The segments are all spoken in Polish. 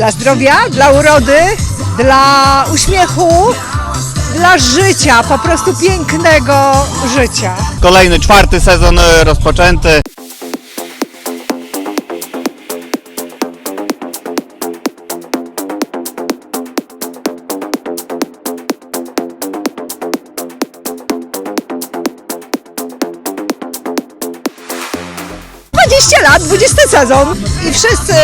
Dla zdrowia, dla urody, dla uśmiechu, dla życia, po prostu pięknego życia. Kolejny, czwarty sezon e, rozpoczęty. Dwadzieścia lat, 20 sezon i wszyscy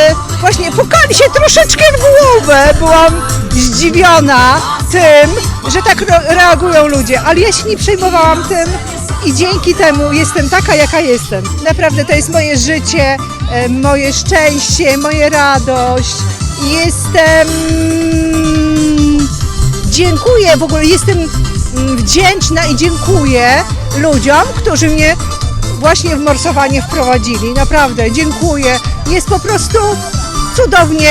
właśnie pukali się troszeczkę w głowę. Byłam zdziwiona tym, że tak re- reagują ludzie, ale ja się nie przejmowałam tym i dzięki temu jestem taka, jaka jestem. Naprawdę to jest moje życie, moje szczęście, moja radość. Jestem dziękuję, w ogóle jestem mm, wdzięczna i dziękuję ludziom, którzy mnie właśnie w morsowanie wprowadzili. Naprawdę, dziękuję. Jest po prostu cudownie.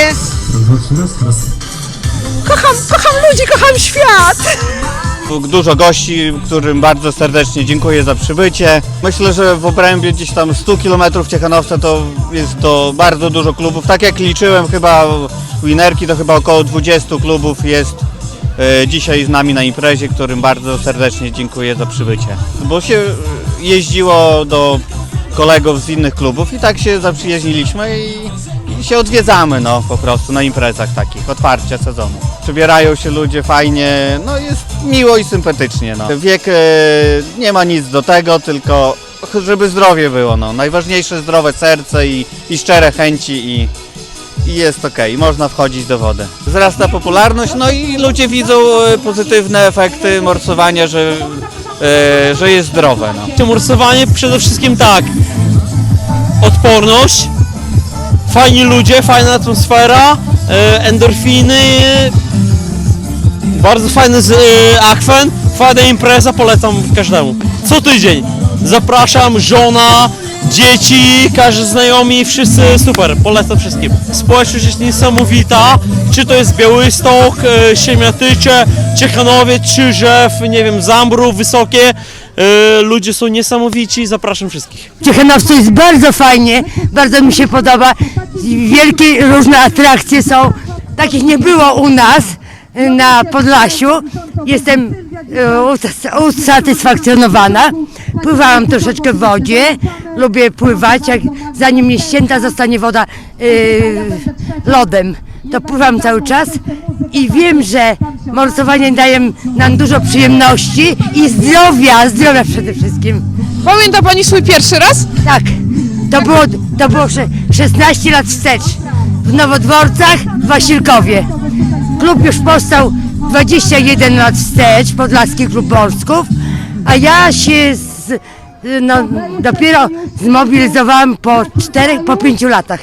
Kocham, kocham ludzi, kocham świat. Dużo gości, którym bardzo serdecznie dziękuję za przybycie. Myślę, że w obrębie gdzieś tam 100 km Ciechanowca to jest to bardzo dużo klubów. Tak jak liczyłem chyba winerki, to chyba około 20 klubów jest e, dzisiaj z nami na imprezie, którym bardzo serdecznie dziękuję za przybycie. Bo się jeździło do kolegów z innych klubów i tak się zaprzyjaźniliśmy i, i się odwiedzamy no po prostu na imprezach takich, otwarcia sezonu. Przybierają się ludzie fajnie, no jest miło i sympatycznie no. Wiek e, nie ma nic do tego, tylko żeby zdrowie było no. Najważniejsze zdrowe serce i, i szczere chęci i, i jest okej, można wchodzić do wody. Wzrasta popularność, no i ludzie widzą e, pozytywne efekty morsowania, że, e, że jest zdrowe no. Przede wszystkim tak. Odporność, fajni ludzie, fajna atmosfera, e, endorfiny, bardzo fajny z, e, akwen, fajna impreza, polecam każdemu. Co tydzień zapraszam, żona, dzieci, każdy znajomi, wszyscy super, polecam wszystkim. Społeczność jest niesamowita, czy to jest Białystok, e, Siemiatycze, Ciechanowiec, Czyżew, nie wiem, Zambrów, Wysokie, e, ludzie są niesamowici, zapraszam wszystkich. W Ciechanowcu jest bardzo fajnie, bardzo mi się podoba. Wielkie różne atrakcje są. Takich nie było u nas y, na Podlasiu. Jestem us- usatysfakcjonowana. Pływałam troszeczkę w wodzie. Lubię pływać, jak zanim nie ścięta zostanie woda y, lodem. To pływam cały czas i wiem, że morsowanie daje nam dużo przyjemności i zdrowia, zdrowia przede wszystkim. Pamięta Pani swój pierwszy raz? Tak, to było, to było sze- 16 lat wstecz. W Nowodworcach, w Wasilkowie. Klub już powstał 21 lat wstecz, Podlaski Klub Morsków, a ja się z, no, dopiero zmobilizowałam po 4, po 5 latach.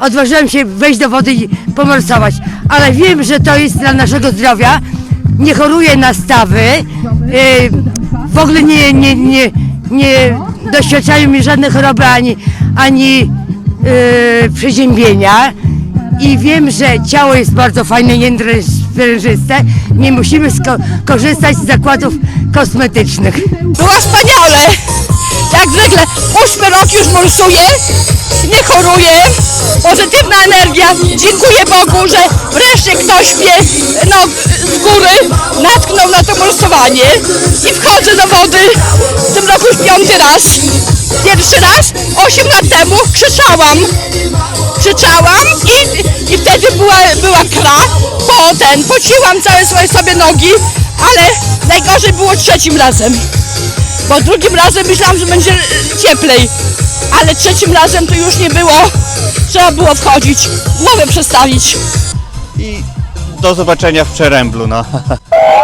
Odważyłem się wejść do wody i pomorsować, ale wiem, że to jest dla naszego zdrowia. Nie choruję na stawy, yy, w ogóle nie, nie, nie, nie doświadczają mi żadnej choroby ani, ani yy, przeziębienia i wiem, że ciało jest bardzo fajne, niedrężyste. Nie musimy korzystać z zakładów kosmetycznych. Była wspaniale! Jak zwykle, ósmy rok już morsuję, nie choruję, pozytywna energia. Dziękuję Bogu, że wreszcie ktoś mnie no, z góry natknął na to morsowanie i wchodzę do wody w tym roku już piąty raz. Pierwszy raz 8 lat temu krzyczałam. Krzyczałam i, i wtedy była, była kra, po ten, pociłam całe swoje sobie nogi, ale najgorzej było trzecim razem. Bo drugim razem myślałam, że będzie cieplej, ale trzecim razem to już nie było. Trzeba było wchodzić, głowę przestawić. I do zobaczenia w Przeręblu no.